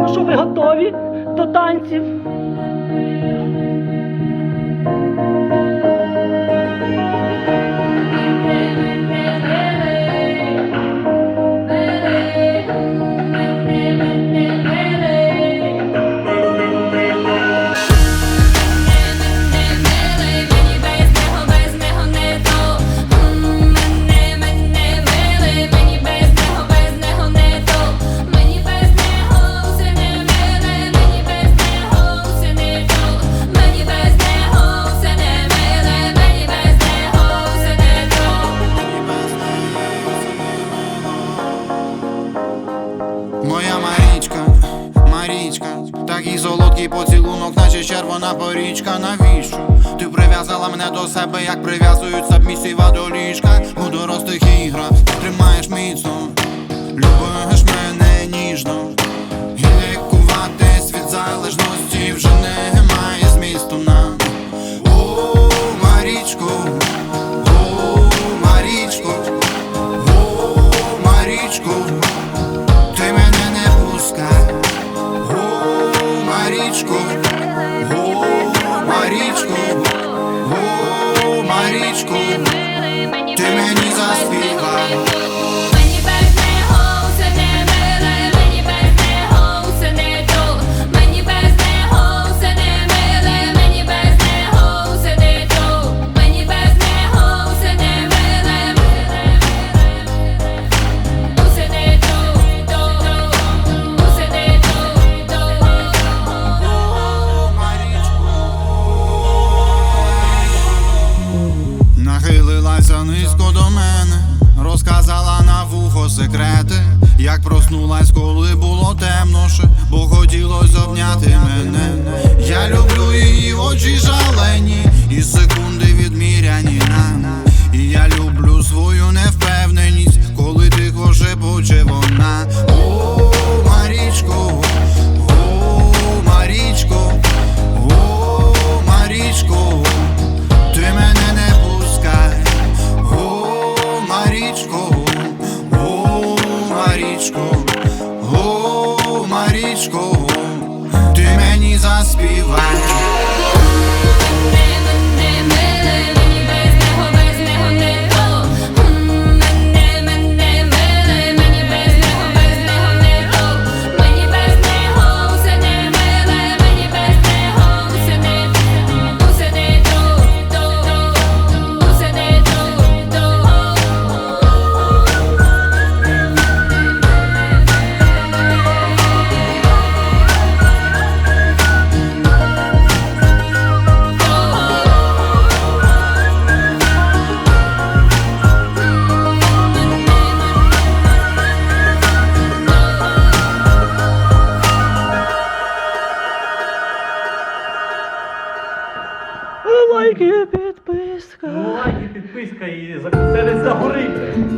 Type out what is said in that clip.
Ну що, ви готові до танців? Такий солодкий поцілунок, наче червона порічка. Навіщо? Ти прив'язала мене до себе, як прив'язують сабмісіва до ліжка у дорослих іграх. Тримаєш міцно, любиш мене ніжно. І лікуватись вже немає змісту нам. О, Марічко, о, Марічко, о, Марічко. Марічко, о, Марічко, о, Марічко, ти мені заспівай. Секрети, як проснулась, коли було темноше, бо хотілось обняти мене. Я люблю її очі жалені, і секунди відміряні нам. Марічко, о, Марічко, ти мені заспівай. Лайки, підписка. Лайки, підписка і за- це не загорить.